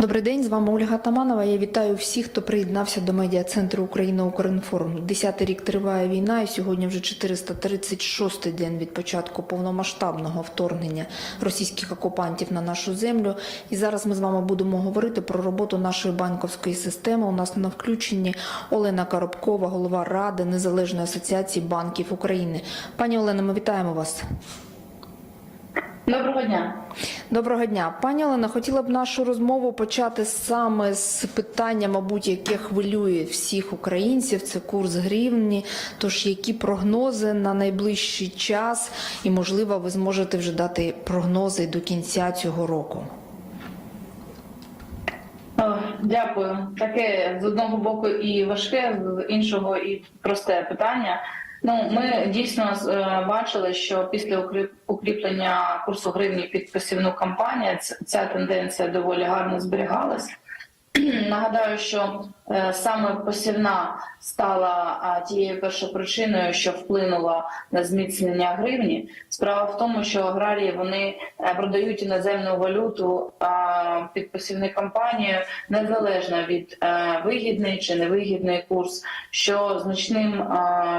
Добрий день, з вами Ольга Таманова. Я вітаю всіх, хто приєднався до медіа центру Україна Укрінформ. Десятий рік триває війна, і сьогодні вже 436-й день від початку повномасштабного вторгнення російських окупантів на нашу землю. І зараз ми з вами будемо говорити про роботу нашої банківської системи. У нас на включенні Олена Коробкова, голова ради Незалежної асоціації банків України. Пані Олена, ми вітаємо вас. Доброго дня. Доброго дня, пані Олена. Хотіла б нашу розмову почати саме з питання, мабуть, яке хвилює всіх українців. Це курс гривні. Тож які прогнози на найближчий час, і можливо, ви зможете вже дати прогнози до кінця цього року. Дякую. Таке з одного боку і важке, з іншого і просте питання. Ну, ми дійсно е, бачили, що після укріп- укріплення курсу гривні під посівну кампанію ця тенденція доволі гарно зберігалась. Нагадаю, що е, саме посівна стала тією першопричиною, що вплинула на зміцнення гривні. Справа в тому, що аграрії вони е, продають іноземну валюту під посівну кампанію незалежно від е, вигідний чи невигідний курс, що значним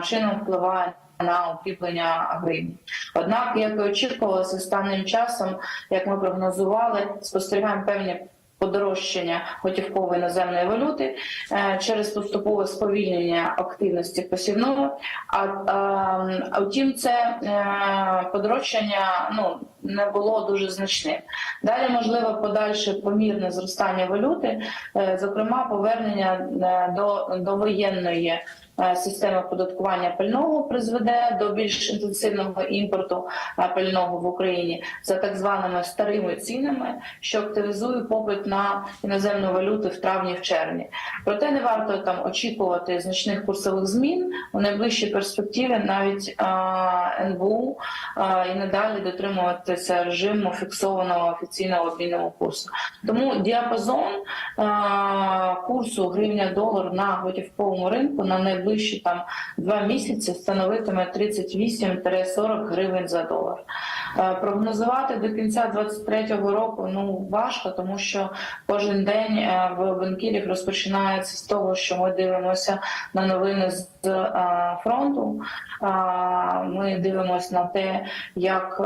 чином впливає. На укріплення гривні. Однак, як і очікувалося, останнім часом, як ми прогнозували, спостерігаємо певні подорожчання готівкової іноземної валюти е, через поступове сповільнення активності посівного. А, а, а втім, це е, подорожчання ну не було дуже значним. Далі можливо подальше помірне зростання валюти, е, зокрема повернення до, до воєнної. Е, Система оподаткування пального призведе до більш інтенсивного імпорту е, пального в Україні за так званими старими цінами, що активізує попит на іноземну валюту в травні в червні. Проте не варто там очікувати значних курсових змін у найближчій перспективі. Навіть НБУ і надалі дотримуватися режиму фіксованого офіційного обмінного курсу. Тому діапазон курсу гривня-долар на готівковому ринку на найближчі там два місяці становитиме 38-40 гривень за долар. Е, Прогнозувати до кінця 2023 року ну важко, тому що кожен день е, в банкірів розпочинається з того, що ми дивимося на новини з е, фронту. Ми дивимося на те, як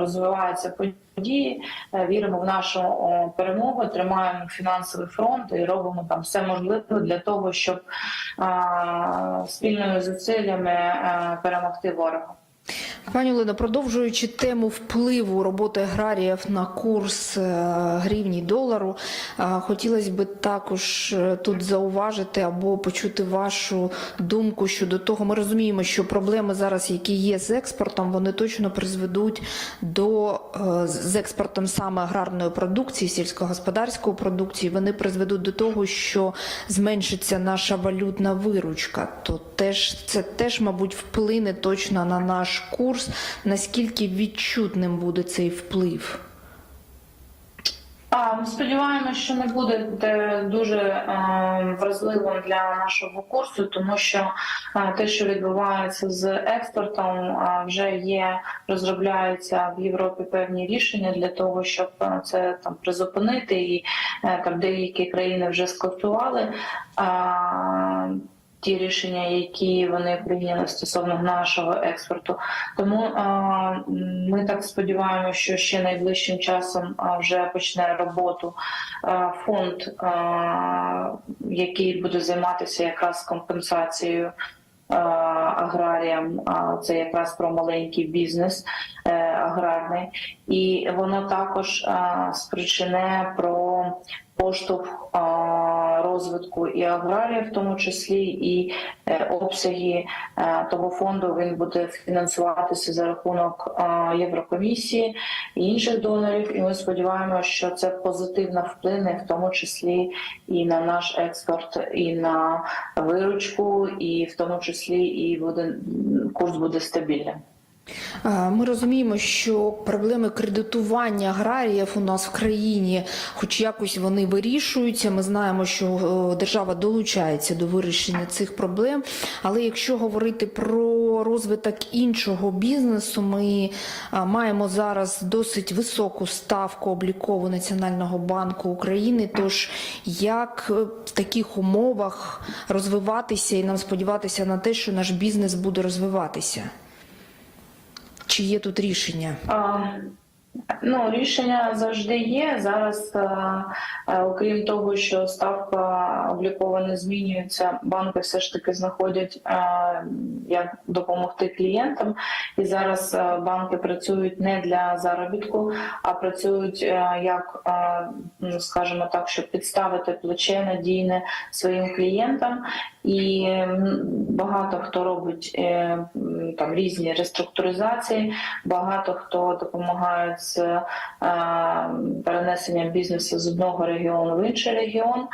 розвиваються події. Віримо в нашу перемогу, тримаємо фінансовий фронт і робимо там все можливе для того, щоб спільними зусиллями перемогти ворога. Пані Олено, продовжуючи тему впливу роботи аграріїв на курс е, гривні долару, е, хотілося б також е, тут зауважити або почути вашу думку щодо того. Ми розуміємо, що проблеми зараз, які є з експортом, вони точно призведуть до з експортом саме аграрної продукції, сільськогосподарської продукції. Вони призведуть до того, що зменшиться наша валютна виручка. То теж це теж, мабуть, вплине точно на наш курс. Наскільки відчутним буде цей вплив? Ми сподіваємося, що не буде е, дуже е, вразливим для нашого курсу, тому що е, те, що відбувається з експортом, вже є, розробляються в Європі певні рішення для того, щоб це там призупинити, і там деякі країни вже скасували. Ті рішення, які вони прийняли стосовно нашого експорту, тому ми так сподіваємося, що ще найближчим часом вже почне роботу фонд, який буде займатися якраз компенсацією аграріям. Це якраз про маленький бізнес е, аграрний, і воно також спричине про поштовх розвитку і аграрії, в тому числі і е, обсяги е, того фонду він буде фінансуватися за рахунок е, Єврокомісії і інших донорів. І ми сподіваємося, що це позитивно вплине, в тому числі і на наш експорт, і на виручку, і в тому числі і буде курс буде стабільним. Е, Ми розуміємо, що проблеми кредитування аграріїв у нас в країні, хоч якось вони вирішуються. Ми знаємо, що е, держава долучається до вирішення цих проблем. Але якщо говорити про розвиток іншого бізнесу, ми е, маємо зараз досить високу ставку облікову Національного банку України. Тож як в таких умовах розвиватися і нам сподіватися на те, що наш бізнес буде розвиватися? Чи є тут рішення? А, Ну, рішення завжди є. Зараз, е, е, окрім того, що ставка облікова не змінюється, банки все ж таки знаходять, е, як допомогти клієнтам. І зараз банки працюють не для заробітку, а працюють як, ну, скажімо так, щоб підставити плече надійне своїм клієнтам. І багато хто робить там різні реструктуризації, багато хто допомагає з е, перенесенням бізнесу з одного регіону в інший регіон.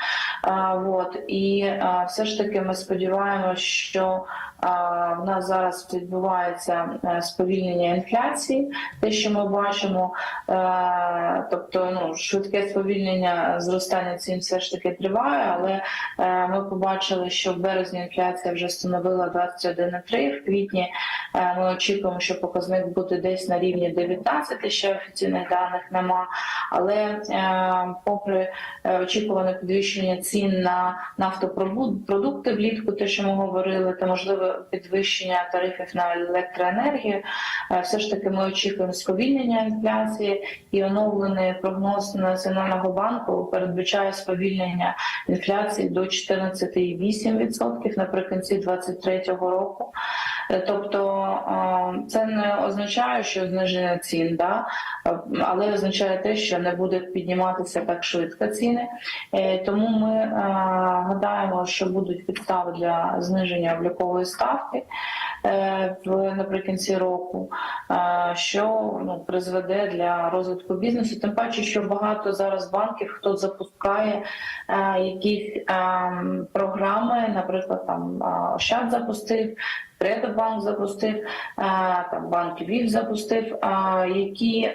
От і все ж таки ми сподіваємося, що в нас зараз відбувається е, сповільнення інфляції, те, що ми бачимо, е, тобто ну швидке сповільнення зростання цін все ж таки триває, але е, ми побачили, що в березні інфляція вже становила 21,3, в квітні е, ми очікуємо, що показник буде десь на рівні 19, ще офіційних даних нема. Але е, попри е, очікуване підвищення цін на нафтопродукти влітку, те, що ми говорили, та можливе підвищення тарифів на електроенергію, е, все ж таки ми очікуємо сповільнення інфляції і оновлений прогноз Національного банку передбачає сповільнення інфляції до 14,8% наприкінці 2023 року. Тобто е, це не означає, що зниження цін, да? але означає те, що не буде підніматися так швидко ціни. Е, Тому ми е, гадаємо, що будуть підстави для зниження облікової ставки наприкінці року, що ну, призведе для розвитку бізнесу. Тим паче, що багато зараз банків хто запускає якісь е, програми, наприклад, там Ощад запустив. Кредобанк запустив, е, там банк Львів запустив, е, які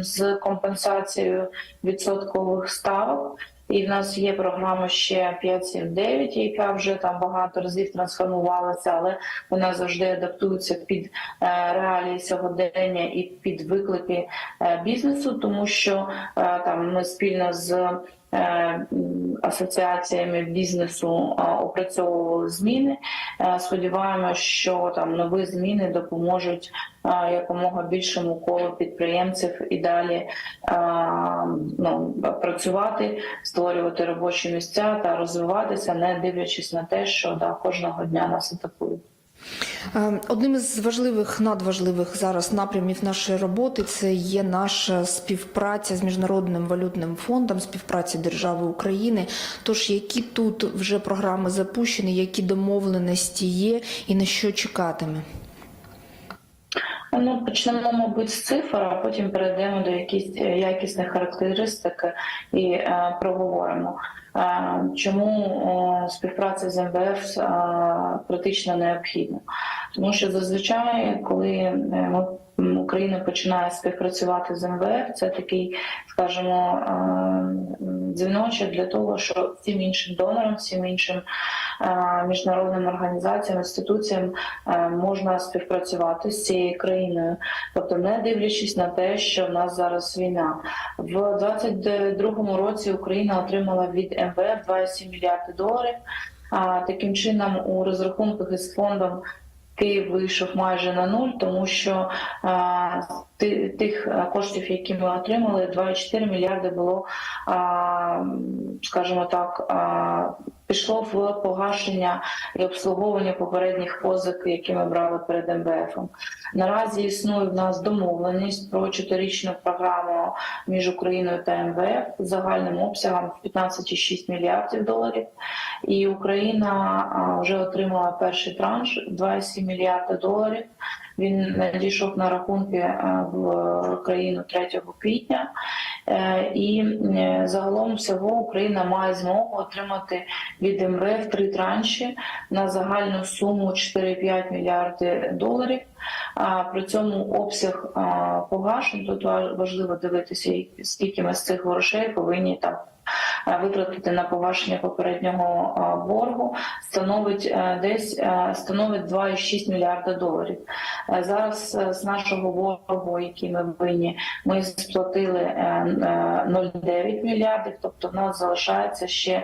з компенсацією відсоткових ставок. І в нас є програма ще 579, яка вже там багато разів трансформувалася, але вона завжди адаптується під е, реалії сьогодення і під виклики бізнесу, тому що там ми спільно з асоціаціями бізнесу е, опрацьовували зміни. Е, Сподіваємося, що там нові зміни допоможуть е, якомога більшому колу підприємців і далі е, ну, працювати, створювати робочі місця та розвиватися, не дивлячись на те, що да, кожного дня нас атакують. Е, Одним із важливих, надважливих зараз напрямів нашої роботи це є наша співпраця з міжнародним валютним фондом, співпраця держави України. Тож які тут вже програми запущені, які домовленості є, і на що чекатиме? Ну, почнемо, мабуть, з цифр, а потім перейдемо до якихось е, якісних характеристик і е, проговоримо. Е, чому е, співпраця з МВФ критично необхідна? Тому що зазвичай, коли ми Україна починає співпрацювати з МВФ, це такий, скажімо, дзвіночок для того, що всім іншим донорам, всім іншим е, міжнародним організаціям, інституціям е, можна співпрацювати з цією країною, тобто не дивлячись на те, що в нас зараз війна. В 2022 році Україна отримала від МВФ 2,7 мільярди доларів. А таким чином у розрахунках із фондом Київ вийшов майже на нуль, тому що ти- тих коштів, які ми отримали, 2,4 мільярди було, а, скажімо так, пішло в погашення і обслуговування попередніх позик, які ми брали перед МВФ. Наразі існує в нас домовленість про чотиричну програму між Україною та МВФ з загальним обсягом в 15,6 мільярдів доларів. І Україна вже отримала перший транш 2,7 мільярда доларів. Він надійшов на рахунки в країну 3 квітня. Е, І е, загалом всього Україна має змогу отримати від МВФ три транші на загальну суму 4,5 мільярди доларів. А при цьому обсяг погашень тут ва- важливо дивитися, скільки ми з цих грошей повинні там витратити на погашення попереднього боргу, становить е, десь е, становить 2,6 мільярда доларів. Е, Зараз е, з нашого боргу, який ми винні, ми сплатили е, е, 0,9 мільярдів, тобто в нас залишається ще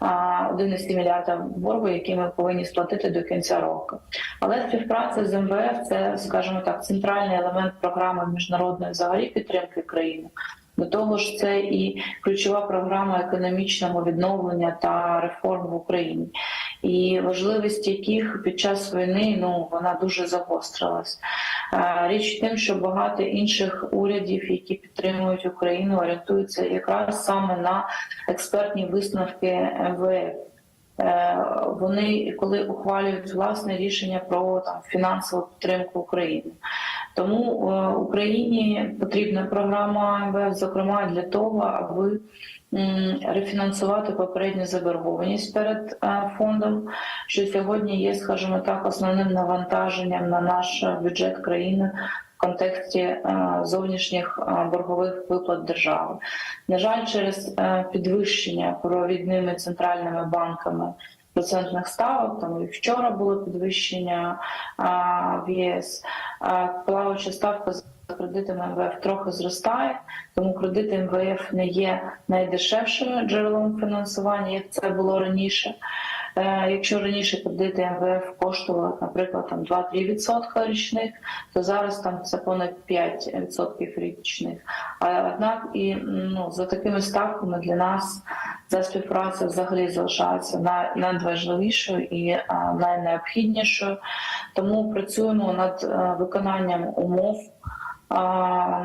а, 11 мільярда боргу, який ми повинні сплатити до кінця року. Але співпраця з МВФ це, скажімо так, центральний елемент програми міжнародної взагалі підтримки країни. До того ж, це і ключова програма економічного відновлення та реформ в Україні, і важливість яких під час війни ну вона дуже загострилась. Річ в тим, що багато інших урядів, які підтримують Україну, орієнтуються якраз саме на експертні висновки МВФ. Е, Вони коли ухвалюють власне рішення про там фінансову підтримку України. Тому е, Україні потрібна програма МВФ, зокрема для того, аби рефінансувати попередню заборгованість перед е, фондом, що сьогодні є, скажімо так, основним навантаженням на наш бюджет країни. В контексті е, зовнішніх боргових виплат держави, на жаль, через підвищення провідними центральними банками процентних ставок. Там і вчора було підвищення а, в ЄС. А, плаваюча ставка за кредитами МВФ трохи зростає, тому кредити МВФ не є найдешевшим джерелом фінансування, як це було раніше. Е, Якщо раніше кредити МВФ коштували, наприклад, там 2-3% річних, то зараз там це понад 5% річних. А однак і ну за такими ставками для нас ця співпраця взагалі залишається най- надважливішою і найнеобхіднішою. Тому працюємо над е, виконанням умов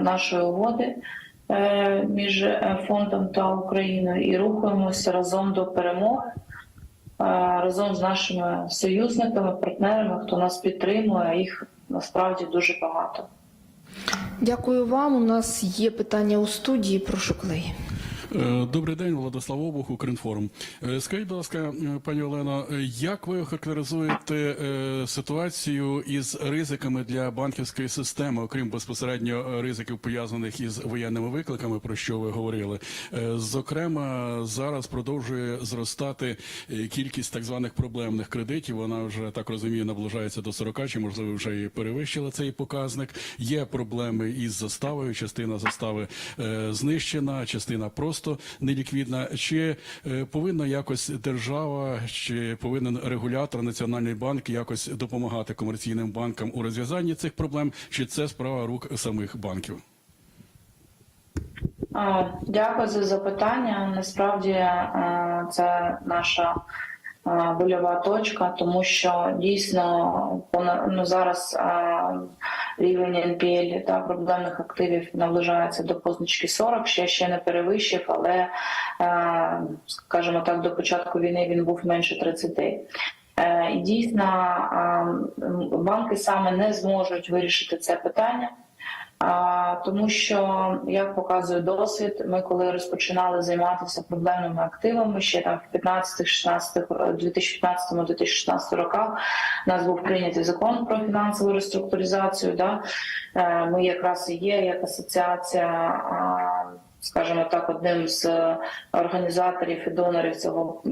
нашої угоди. е, Між е, фондом та Україною і рухаємося разом до перемоги е, разом з нашими союзниками, партнерами, хто нас підтримує, їх насправді дуже багато. Дякую вам. У нас є питання у студії. Прошу колеги. Е, Добрий день, Владислав Обух, Укрінформ. Е, Скажіть, будь ласка, е, пані Олено, як ви характеризуєте е, ситуацію із ризиками для банківської системи, окрім безпосередньо ризиків пов'язаних із воєнними викликами, про що ви говорили? Зокрема, зараз продовжує зростати кількість так званих проблемних кредитів. Вона вже так розумію, наближається до 40, чи можливо вже і перевищила цей показник. Є проблеми із заставою. Частина застави знищена, частина просто неліквідна. Чи е, повинна якось держава, чи повинен регулятор Національний банк якось допомагати комерційним банкам у розв'язанні цих проблем, чи це справа рук самих банків? Дякую за запитання. Насправді е, це наша е, больова точка, тому що дійсно ну, зараз рівень NPL та проблемних активів наближається до позначки 40, ще ще не перевищив, але е, скажімо так, до початку війни він був менше 30. Е, дійсно е, банки саме не зможуть вирішити це питання. А, тому що як показує досвід, ми коли розпочинали займатися проблемними активами, ще там в 15 16 2015-2016 роках у нас був прийнятий закон про фінансову реструктуризацію. Да? Е, Ми якраз і є як асоціація. Скажімо так, одним з організаторів і донорів цього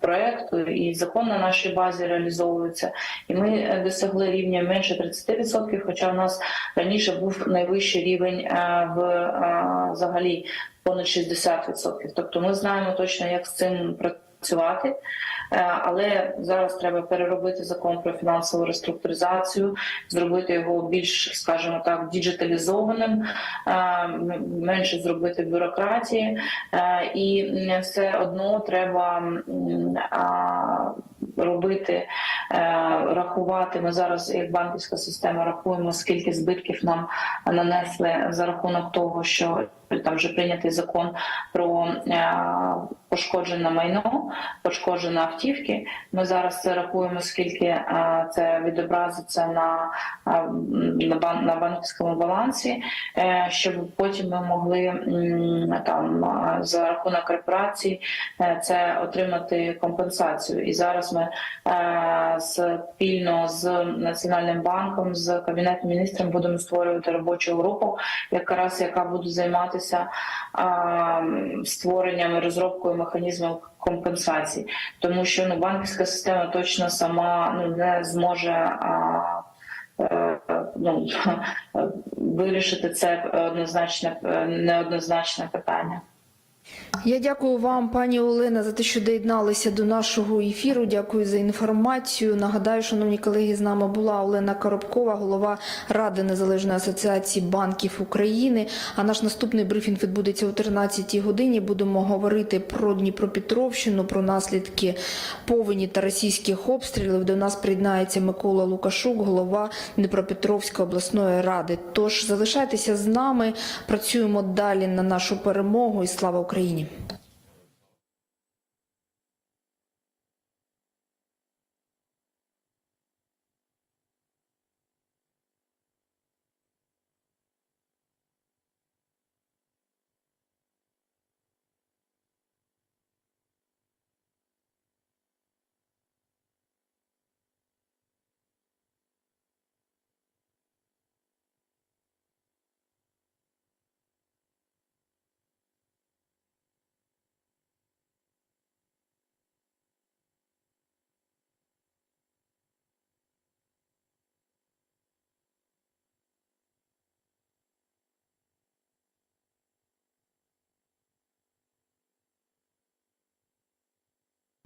проекту, і закон на нашій базі реалізовується. І ми е, досягли рівня менше 30%, хоча в нас раніше був найвищий рівень е, в е, взагалі понад 60%. Тобто ми знаємо точно, як з цим працювати. Е, Але зараз треба переробити закон про фінансову реструктуризацію, зробити його більш, скажімо так, діджиталізованим, е, менше зробити бюрократії, Е, і все одно треба робити, рахувати. Ми зараз, як банківська система, рахуємо, скільки збитків нам нанесли за рахунок того, що там вже прийнятий закон про е, пошкоджене майно, пошкоджені автівки. Ми зараз це рахуємо, скільки е, це відобразиться на, е, на, бан, на банківському балансі, щоб потім ми могли там за рахунок репарацій е, це отримати компенсацію. І зараз ми спільно з Національним банком, з Кабінетом міністрів будемо створювати робочу групу, якраз яка буде займатися е, створенням і розробкою механізмів компенсацій, тому що ну банківська система точно сама ну не зможе. А, е, Ну, вирішити це однозначне неоднозначне питання. Я дякую вам, пані Олена, за те, що доєдналися до нашого ефіру. Дякую за інформацію. Нагадаю, шановні колеги, з нами була Олена Коробкова, голова Ради Незалежної асоціації банків України. А наш наступний брифінг відбудеться о 13-й годині. Будемо говорити про Дніпропетровщину, про наслідки повені та російських обстрілів. До нас приєднається Микола Лукашук, голова Дніпропетровської обласної ради. Тож залишайтеся з нами, працюємо далі на нашу перемогу і слава Україні.